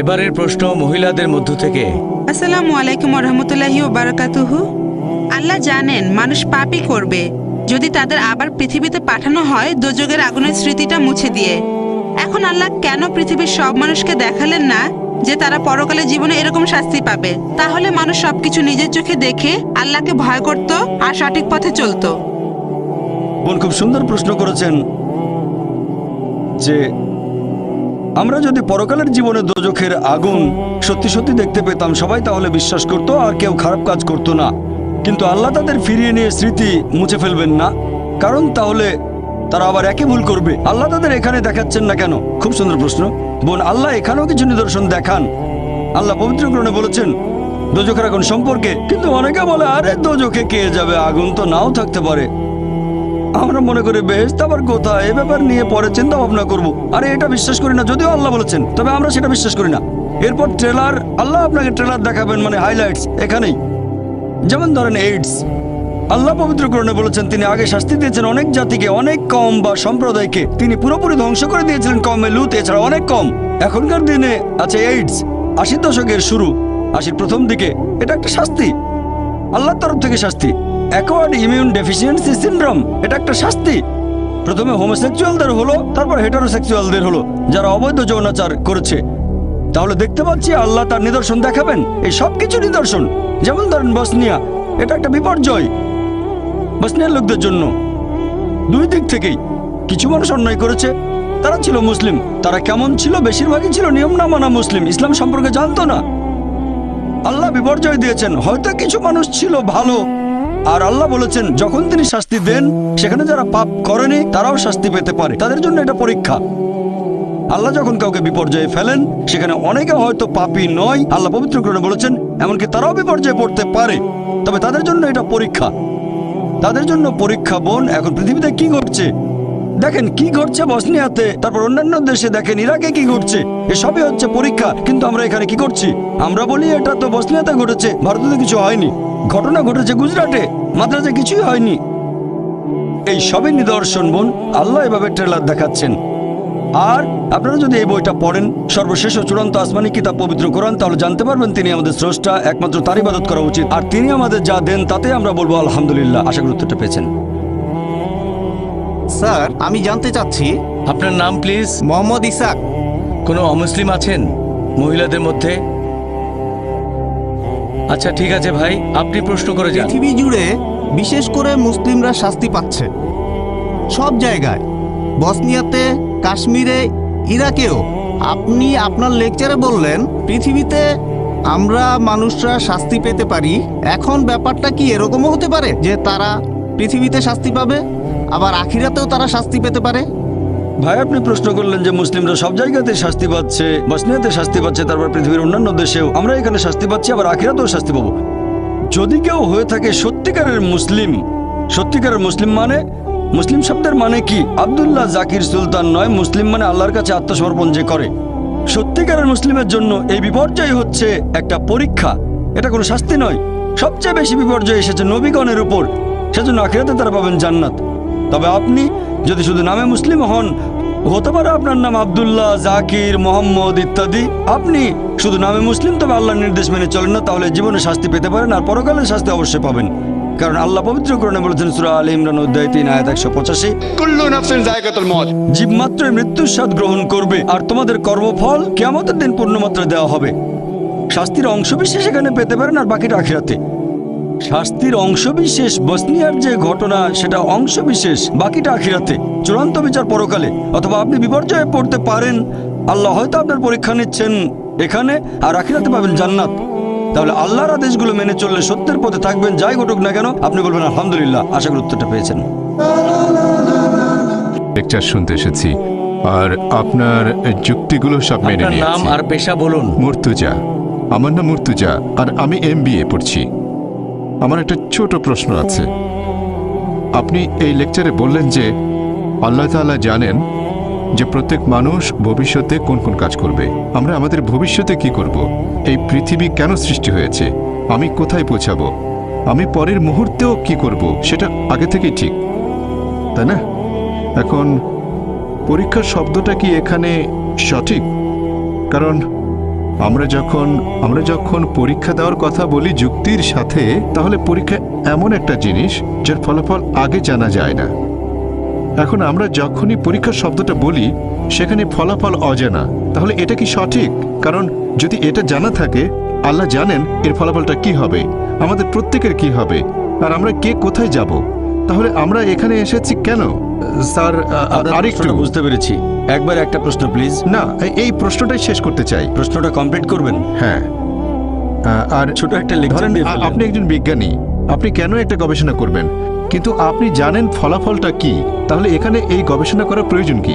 এবারের প্রশ্ন মহিলাদের মধ্য থেকে। আসসালামু আলাইকুম রহমতুল্লাহি বারাকাতুহু। আল্লাহ জানেন মানুষ পাপই করবে। যদি তাদের আবার পৃথিবীতে পাঠানো হয় দোজগের আগুনের স্মৃতিটা মুছে দিয়ে। এখন আল্লাহ কেন পৃথিবীর সব মানুষকে দেখালেন না যে তারা পরকালে জীবনে এরকম শাস্তি পাবে? তাহলে মানুষ সবকিছু নিজের চোখে দেখে আল্লাহকে ভয় করত আর সঠিক পথে চলতো। বোন খুব সুন্দর প্রশ্ন করেছেন যে আমরা যদি পরকালের জীবনে দোজখের আগুন সত্যি সত্যি দেখতে পেতাম, সবাই তাহলে বিশ্বাস করত আর কেউ খারাপ কাজ করত না। কিন্তু আল্লাহ তাদের ফিরিয়ে নিয়ে স্মৃতি মুছে ফেলবেন না। কারণ তাহলে তারা আবার একই ভুল করবে। আল্লাহ তাদের এখানে দেখাচ্ছেন না কেন? খুব সুন্দর প্রশ্ন। বোন, আল্লাহ এখানেও কিছু নিদর্শন দেখান। আল্লাহ পবিত্রকরণে বলেছেন, দোজখের আগুন সম্পর্কে। কিন্তু অনেকে বলে, আরে দোজখে কে যাবে? আগুন তো নাও থাকতে পারে। আমরা মনে করি, বেশ আবার কোথায়? এ ব্যাপার নিয়ে পরে চিন্তা ভাবনা করব। আরে, এটা বিশ্বাস করি না, যদিও আল্লাহ বলেছেন, তবে আমরা সেটা বিশ্বাস করি না। এরপর ট্রেলার, আল্লাহ আপনাকে ট্রেলার দেখাবেন মানে হাইলাইটস এখানেই। যেমন ধরেন এইডস আল্লাহ পবিত্রকরণে বলেছেন, তিনি আগে শাস্তি দিয়েছেন অনেক জাতিকে, অনেক কম বা সম্প্রদায়কে। তিনি পুরোপুরি ধ্বংস করে দিয়েছিলেন কমে লুত, এছাড়া অনেক কম। এখনকার দিনে আছে এইডস আশির দশকের শুরু, আশির প্রথম দিকে। এটা একটা শাস্তি। আল্লাহর তরফ থেকে শাস্তি। অ্যাকোয়ার্ড ইমিউন ডেফিসিয়েন্সি সিনড্রোম এটা একটা শাস্তি। প্রথমে হোমোসেক্সুয়ালদের হলো, তারপর হেটারোসেক্সুয়ালদের হলো, যারা অবৈধ যৌনাচার করেছে। তাহলে দেখতে পাচ্ছি আল্লাহ তার নিদর্শন দেখাবেন। এই সব কিছু নিদর্শন, যেমন ধরেন বসনিয়া, এটা একটা বিপর্যয় বসনিয়ার লোকদের জন্য। দুই দিক থেকেই, কিছু মানুষ অন্যায় করেছে, তারা ছিল মুসলিম, তারা কেমন ছিল, বেশিরভাগই ছিল নিয়ম না মানা মুসলিম, ইসলাম সম্পর্কে জানতো না। আল্লাহ বিপর্যয় দিয়েছেন, হয়তো কিছু মানুষ ছিল ভালো আর আল্লাহ বলেছেন, যখন তিনি শাস্তি দেন, সেখানে যারা পাপ করেনি, তারাও শাস্তি পেতে পারে। তাদের জন্য এটা পরীক্ষা। আল্লাহ যখন কাউকে বিপর্যয়ে ফেলেন, সেখানে অনেকে হয়তো পাপী নয়। আল্লাহ পবিত্র গ্রহণে বলেছেন, এমনকি তারাও বিপর্যয়ে পড়তে পারে। তবে তাদের জন্য এটা পরীক্ষা। তাদের জন্য পরীক্ষা বোন, এখন পৃথিবীতে কি ঘটছে? দেখেন, কি ঘটছে বসনিয়াতে, তারপর অন্যান্য দেশে দেখেন, ইরাকে কি ঘটছে? এসবই হচ্ছে পরীক্ষা। কিন্তু আমরা এখানে কি করছি? আমরা বলি, এটা তো বসনিয়াতে ঘটেছে, ভারতে কিছু হয়নি। ঘটনা ঘটেছে গুজরাটে। মাদ্রাজে কিছুই হয়নি। এই সবই নিদর্শন বোন আল্লাহ এভাবে ট্রেলার দেখাচ্ছেন। আর আপনারা যদি এই বইটা পড়েন সর্বশেষ ও চূড়ান্ত আসমানি কিতাব পবিত্র কোরআন তাহলে জানতে পারবেন তিনি আমাদের স্রষ্টা একমাত্র তার ইবাদত করা উচিত। আর তিনি আমাদের যা দেন তাতে আমরা বলব আলহামদুলিল্লাহ। আশা করি উত্তরটা পেয়েছেন। স্যার আমি জানতে চাচ্ছি আপনার নাম প্লিজ মোহাম্মদ ইসাক। কোনো অমুসলিম আছেন মহিলাদের মধ্যে? আচ্ছা ঠিক আছে ভাই, আপনি প্রশ্ন করে যান। পৃথিবী জুড়ে বিশেষ করে মুসলিমরা শাস্তি পাচ্ছে। সব জায়গায়, বসনিয়াতে, কাশ্মীরে, ইরাকেও। আপনি আপনার লেকচারে বললেন, পৃথিবীতে আমরা মানুষরা শাস্তি পেতে পারি। এখন ব্যাপারটা কি এরকমও হতে পারে যে তারা পৃথিবীতে শাস্তি পাবে, আবার আখিরাতেও তারা শাস্তি পেতে পারে? ভাই, আপনি প্রশ্ন করলেন যে মুসলিমরা সব জায়গাতে শাস্তি পাচ্ছে, বসনিয়াতে শাস্তি পাচ্ছে, তারপর পৃথিবীর অন্যান্য দেশেও। আমরা এখানে শাস্তি পাচ্ছি, আবার আখিরাতেও শাস্তি পাবো। যদি কেউ হয়ে থাকে সত্যিকারের মুসলিম সত্যিকারের মুসলিম মানে? মুসলিম শব্দের মানে কি? আবদুল্লাহ জাকির সুলতান নয়, মুসলিম মানে আল্লাহর কাছে আত্মসমর্পণ যে করে। সত্যিকারের মুসলিমের জন্য এই বিপর্যয় হচ্ছে একটা পরীক্ষা। এটা কোনো শাস্তি নয়। সবচেয়ে বেশি বিপর্যয় এসেছে নবীগণের উপর। সেজন্য আখিরাতে তারা পাবেন জান্নাত। তবে আপনি যদি শুধু নামে মুসলিম হন হতে পারে আপনার নাম আব্দুল্লাহ জাকির মোহাম্মদ ইত্যাদি। আপনি শুধু নামে মুসলিম তবে আল্লাহর নির্দেশ মেনে চলেন না তাহলে জীবনে শাস্তি পেতে পারেন আর পরকালের শাস্তি অবশ্যই পাবেন। কারণ আল্লাহ পবিত্র করণে বলেছেন সুরা আলী ইমরান অধ্যায় তিন আয়াত একশো পঁচাশি কুল্লু নাফসিন জীব মাত্রই মৃত্যুর স্বাদ গ্রহণ করবে আর তোমাদের কর্মফল কেমতের দিন পূর্ণমাত্রা দেওয়া হবে। শাস্তির অংশবিশেষ এখানে পেতে পারেন আর বাকিটা আখিরাতে। শাস্তির অংশবিশেষ বসনিয়ার যে ঘটনা সেটা অংশবিশেষ বাকিটা আখিরাতে। চূড়ান্ত বিচার পরকালে অথবা আপনি বিপর্যয়ে পড়তে পারেন। আল্লাহ হয়তো আপনার পরীক্ষা নিচ্ছেন এখানে আর আখিরাতে পাবেন জান্নাত। তাহলে আল্লাহর আদেশগুলো মেনে চললে সত্যের পথে থাকবেন যাই ঘটুক না কেন আপনি বলবেন আলহামদুলিল্লাহ আশা করি উত্তরটা পেয়েছেন। লেকচার শুনতে এসেছি আর আপনার যুক্তিগুলো সব মেনে নাম আর পেশা বলুন। মুর্তুজা আমার নাম মুর্তুজা আর আমি এম পড়ছি। আমার একটা ছোট প্রশ্ন আছে। আপনি এই লেকচারে বললেন যে, আল্লাহ তাআলা জানেন যে প্রত্যেক মানুষ ভবিষ্যতে কোন কোন কাজ করবে। আমরা আমাদের ভবিষ্যতে কি করব? এই পৃথিবী কেন সৃষ্টি হয়েছে? আমি কোথায় পৌঁছাবো? আমি পরের মুহূর্তেও কি করব? সেটা আগে থেকেই ঠিক। তাই না? এখন পরীক্ষা শব্দটা কি এখানে সঠিক? কারণ আমরা যখন আমরা যখন পরীক্ষা দেওয়ার কথা বলি যুক্তির সাথে তাহলে পরীক্ষা এমন একটা জিনিস যার ফলাফল আগে জানা যায় না। এখন আমরা যখনই পরীক্ষা শব্দটা বলি সেখানে ফলাফল অজানা। তাহলে এটা কি সঠিক? কারণ যদি এটা জানা থাকে আল্লাহ জানেন এর ফলাফলটা কি হবে আমাদের প্রত্যেকের কি হবে আর আমরা কে কোথায় যাব। তাহলে আমরা এখানে এসেছি কেন? স্যার আরেকটু বুঝতে পেরেছি। একবার একটা প্রশ্ন প্লিজ। না এই- প্রশ্নটাই শেষ করতে চাই। প্রশ্নটা কমপ্লিট করবেন? হ্যাঁ। আহ, আর ছোট একটা লেকচার ধরেন দিয়ে আ- ফেললেন। আপনি একজন বিজ্ঞানী। আপনি কেন একটা গবেষণা করবেন? কিন্তু আপনি জানেন ফলাফলটা কি? তাহলে এখানে এই গবেষণা করার প্রয়োজন কি?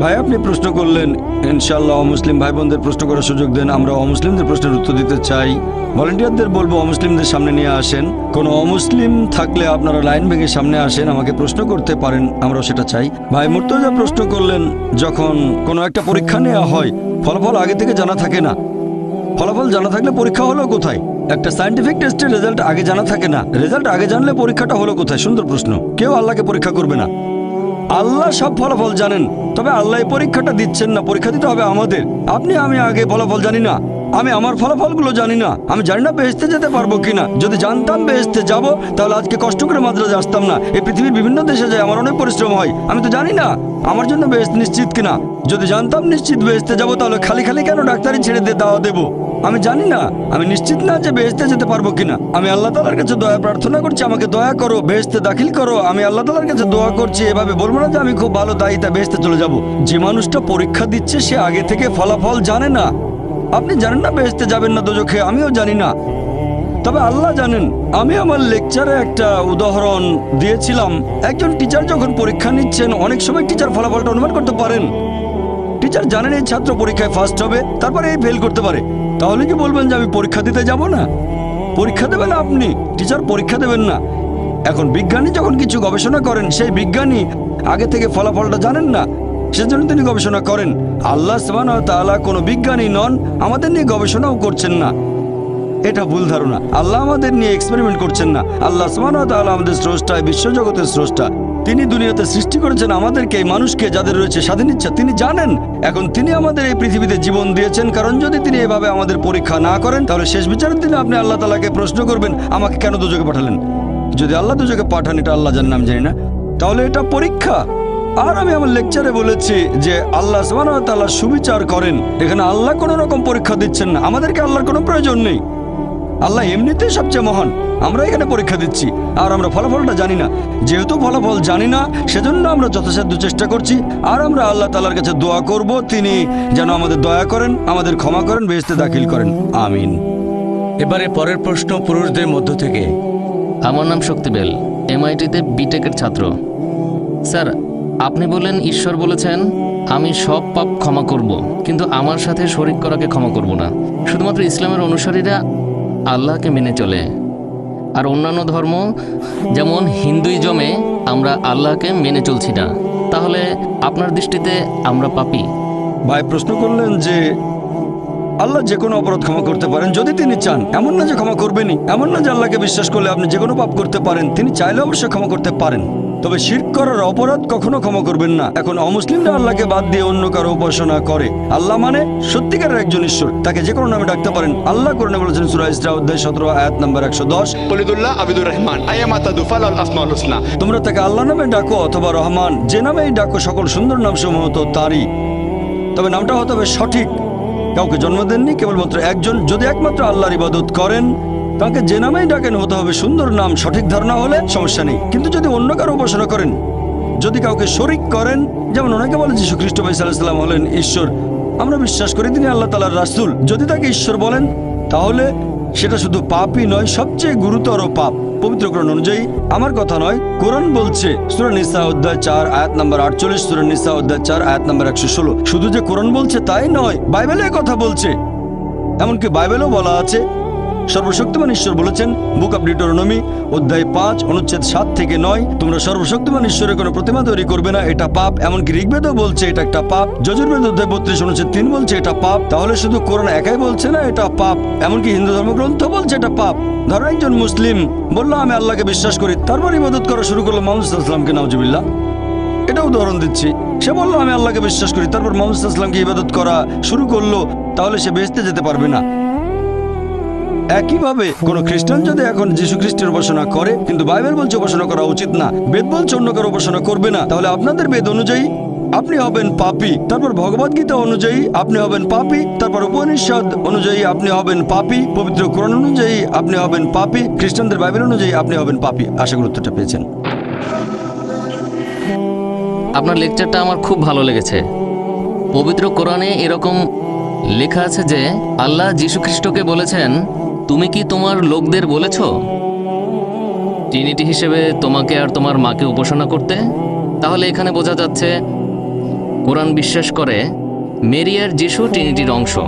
ভাই, আপনি প্রশ্ন করলেন ইনশাল্লাহ অমুসলিম ভাই বোনদের প্রশ্ন করার সুযোগ দেন। আমরা অমুসলিমদের প্রশ্নের উত্তর দিতে চাই। ভলেন্টিয়ারদের বলব, অমুসলিমদের সামনে নিয়ে আসেন। কোনো অমুসলিম থাকলে আপনারা লাইন ভেঙে সামনে আসেন, আমাকে প্রশ্ন করতে পারেন, আমরাও সেটা চাই। ভাই, মুর্তজা প্রশ্ন করলেন, যখন কোনো একটা পরীক্ষা নেওয়া হয়, ফলাফল আগে থেকে জানা থাকে না। ফলাফল জানা থাকলে পরীক্ষা হলো কোথায়? একটা সায়েন্টিফিক টেস্টের রেজাল্ট আগে জানা থাকে না। রেজাল্ট আগে জানলে পরীক্ষাটা হলো কোথায়? সুন্দর প্রশ্ন। কেউ আল্লাহকে পরীক্ষা করবে না। আল্লাহ সব ফলাফল জানেন। তবে আল্লাহ পরীক্ষাটা দিচ্ছেন না, পরীক্ষা দিতে হবে আমাদের। আপনি, আমি আগে ফলাফল জানি না। আমি আমার ফলাফলগুলো জানি না। আমি জানি না বেহেস্তে যেতে পারব কিনা। যদি জানতাম বেহেস্তে যাব, তাহলে আজকে কষ্ট করে মাদ্রাজে আসতাম না। এই পৃথিবীর বিভিন্ন দেশে যায় আমার অনেক পরিশ্রম হয়। আমি তো জানি না আমার জন্য বেহেস্ত নিশ্চিত কিনা। যদি জানতাম নিশ্চিত বেহেস্তে যাব, তাহলে খালি খালি কেন ডাক্তারি ছেড়ে দিয়ে দাওয়া দেবো? আমি জানি না, আমি নিশ্চিত না যে বেহেস্তে যেতে পারব কিনা। আমি আল্লাহ তালার কাছে দয়া প্রার্থনা করছি, আমাকে দয়া করো বেহেস্তে দাখিল করো। আমি আল্লাহ তালার কাছে দোয়া করছি, এভাবে বলব না যে আমি খুব ভালো দায়িতা বেহেস্তে চলে যাব। যে মানুষটা পরীক্ষা দিচ্ছে, সে আগে থেকে ফলাফল জানে না। আপনি জানেন না বেহেস্তে যাবেন না দোজখে, আমিও জানি না। তবে আল্লাহ জানেন, আমি আমার লেকচারে একটা উদাহরণ দিয়েছিলাম। একজন টিচার যখন পরীক্ষা নিচ্ছেন, অনেক সময় টিচার ফলাফলটা অনুমান করতে পারেন। টিচার জানেন এই ছাত্র পরীক্ষায় ফার্স্ট হবে, তারপরে এই ফেল করতে পারে। তাহলে কি বলবেন যে আমি পরীক্ষা দিতে যাব না? পরীক্ষা দেবেন আপনি। টিচার পরীক্ষা দেবেন না। এখন বিজ্ঞানী যখন কিছু গবেষণা করেন, সেই বিজ্ঞানী আগে থেকে ফলাফলটা জানেন না। সেজন্য তিনি গবেষণা করেন। আল্লাহ তাআলা কোনো বিজ্ঞানী নন, আমাদের নিয়ে গবেষণাও করছেন না। এটা ভুল ধারণা। আল্লাহ আমাদের নিয়ে এক্সপেরিমেন্ট করছেন না। আল্লাহ তাআলা আমাদের স্রষ্টা, বিশ্বজগতের স্রষ্টা। তিনি দুনিয়াতে সৃষ্টি করেছেন আমাদেরকে মানুষকে যাদের রয়েছে স্বাধীন ইচ্ছা, তিনি জানেন। এখন তিনি আমাদের এই পৃথিবীতে জীবন দিয়েছেন, কারণ যদি তিনি এভাবে আমাদের পরীক্ষা না করেন, তাহলে শেষ বিচারের দিনে আপনি আল্লাহ তালাকে প্রশ্ন করবেন, আমাকে কেন দুযোগে পাঠালেন? যদি আল্লাহ দুযোগে পাঠান, এটা আল্লাহ জানেন, আমি জানি না। তাহলে এটা পরীক্ষা। আর আমি আমার লেকচারে বলেছি যে আল্লাহ সুবিচার করেন। এখানে আল্লাহ কোনো রকম পরীক্ষা দিচ্ছেন না। আমাদেরকে আল্লাহর কোনো প্রয়োজন নেই। আল্লাহ এমনিতেই সবচেয়ে মহান। আমরা এখানে পরীক্ষা দিচ্ছি। আর আমরা ফলাফলটা জানি না। যেহেতু ফলাফল জানি না সেজন্য আমরা যথাসাধ্য চেষ্টা করছি। আর আমরা আল্লাহ তালার কাছে দোয়া করব তিনি যেন আমাদের দয়া করেন আমাদের ক্ষমা করেন বেহেস্তে দাখিল করেন। আমিন। এবারে পরের প্রশ্ন পুরুষদের মধ্য থেকে। আমার নাম শক্তিবেল এমআইটিতে বিটেকের ছাত্র। স্যার আপনি বললেন ঈশ্বর বলেছেন আমি সব পাপ ক্ষমা করব কিন্তু আমার সাথে শরিক করাকে ক্ষমা করব না। শুধুমাত্র ইসলামের অনুসারীরা আল্লাহকে মেনে চলে। আর অন্যান্য ধর্ম, যেমন হিন্দুইজমে আমরা আল্লাহকে মেনে চলছি না। তাহলে আপনার দৃষ্টিতে আমরা পাপী? ভাই, প্রশ্ন করলেন যে আল্লাহ যে কোনো অপরাধ ক্ষমা করতে পারেন যদি তিনি চান। এমন না যে ক্ষমা করবেনই। এমন না যে আল্লাহকে বিশ্বাস করলে আপনি যে কোনো পাপ করতে পারেন। তিনি চাইলে অবশ্যই ক্ষমা করতে পারেন। তবে শির করার অপরাধ কখনো ক্ষমা করবেন না। এখন অমুসলিমরা আল্লাহকে বাদ দিয়ে অন্য কারও উপাসনা করে। আল্লাহ মানে সত্যিকারের একজন ঈশ্বর। তাকে যে কোনো নামে ডাকতে পারেন। আল্লাহ করে বলেছেন সুরা ইসরা অধ্যায় সতেরো আয়াত নাম্বার একশো দশ। কলিদুল্লাহ আবিদুর রহমান আয়ামা তাদুফাল আল আসমাউল হুসনা। তোমরা তাকে আল্লাহ নামে ডাকো অথবা রহমান। যে নামেই ডাকো সকল সুন্দর নাম সমূহ তো তারই। তবে নামটা হতে হবে সঠিক। কাউকে জন্ম দেননি কেবলমাত্র একজন। যদি একমাত্র আল্লাহর ইবাদত করেন তাকে যে নামেই ডাকেন হতে হবে, সুন্দর নাম, সঠিক ধারণা হলে সমস্যা নেই। কিন্তু যদি অন্য কারও উপাসনা করেন, যদি কাউকে শরিক করেন, যেমন অনেকে বলে যীশু খ্রিস্ট ভাই সাল্লাম হলেন ঈশ্বর, আমরা বিশ্বাস করি তিনি আল্লাহ তালার রাসুল। যদি তাকে ঈশ্বর বলেন, তাহলে সেটা শুধু পাপই নয়, সবচেয়ে গুরুতর পাপ। পবিত্র কোরআন অনুযায়ী, আমার কথা নয়, কোরআন বলছে, সুরা নিসা অধ্যায় চার, আয়াত নাম্বার আটচল্লিশ, সুরা নিসা অধ্যায় চার, আয়াত নাম্বার একশো ষোলো। শুধু যে কোরআন বলছে তাই নয়, বাইবেলে কথা বলছে। এমনকি বাইবেলও বলা আছে সর্বশক্তিমান ঈশ্বর বলেছেন, বুক অব ডিটোরনমি অধ্যায় পাঁচ, অনুচ্ছেদ সাত থেকে নয়, তোমরা সর্বশক্তিমান ঈশ্বরের কোনো প্রতিমা তৈরি করবে না, এটা পাপ। এমনকি ঋগ্বেদও বলছে, এটা একটা পাপ। যজুর্বেদ অধ্যায় বত্রিশ, অনুচ্ছেদ তিন বলছে, এটা পাপ। তাহলে শুধু কোরআন একাই বলছে না, এটা পাপ। এমনকি হিন্দু ধর্মগ্রন্থ বলছে, এটা পাপ। ধরো একজন মুসলিম বলল, আমি আল্লাহকে বিশ্বাস করি। তারপর ইবাদত করা শুরু করল মোহাম্মদ ইসলামকে নওজবিল্লা এটা উদাহরণ দিচ্ছি। সে বলল, আমি আল্লাহকে বিশ্বাস করি। তারপর মোহাম্মদ ইসলামকে ইবাদত করা শুরু করল, তাহলে সে বেহেস্তে যেতে পারবে না। একইভাবে কোন খ্রিস্টান যদি এখন যীশু খ্রিস্টের উপাসনা করে, কিন্তু বাইবেল বলছে উপাসনা করা উচিত না, বেদ বলছে অন্য কারও উপাসনা করবে না, তাহলে আপনাদের বেদ অনুযায়ী আপনি হবেন পাপী। তারপর ভগবদ গীতা অনুযায়ী আপনি হবেন পাপী, তারপর উপনিষদ অনুযায়ী আপনি হবেন পাপী, পবিত্র কোরআন অনুযায়ী আপনি হবেন পাপী, খ্রিস্টানদের বাইবেল অনুযায়ী আপনি হবেন পাপী। আশা করি উত্তরটা পেয়েছেন। আপনার লেকচারটা আমার খুব ভালো লেগেছে। পবিত্র কোরআনে এরকম লেখা আছে যে, আল্লাহ যীশুখ্রিস্টকে বলেছেন তুমি কি তোমার লোকদের বলেছ? ট্রিনিটি হিসেবে তোমাকে আর তোমার মাকে উপাসনা করতে? তাহলে এখানে বোঝা যাচ্ছে, কোরআন বিশ্বাস করে মেরি আর যিশু ট্রিনিটির অংশ।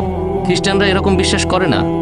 খ্রিস্টানরা এরকম বিশ্বাস করে না।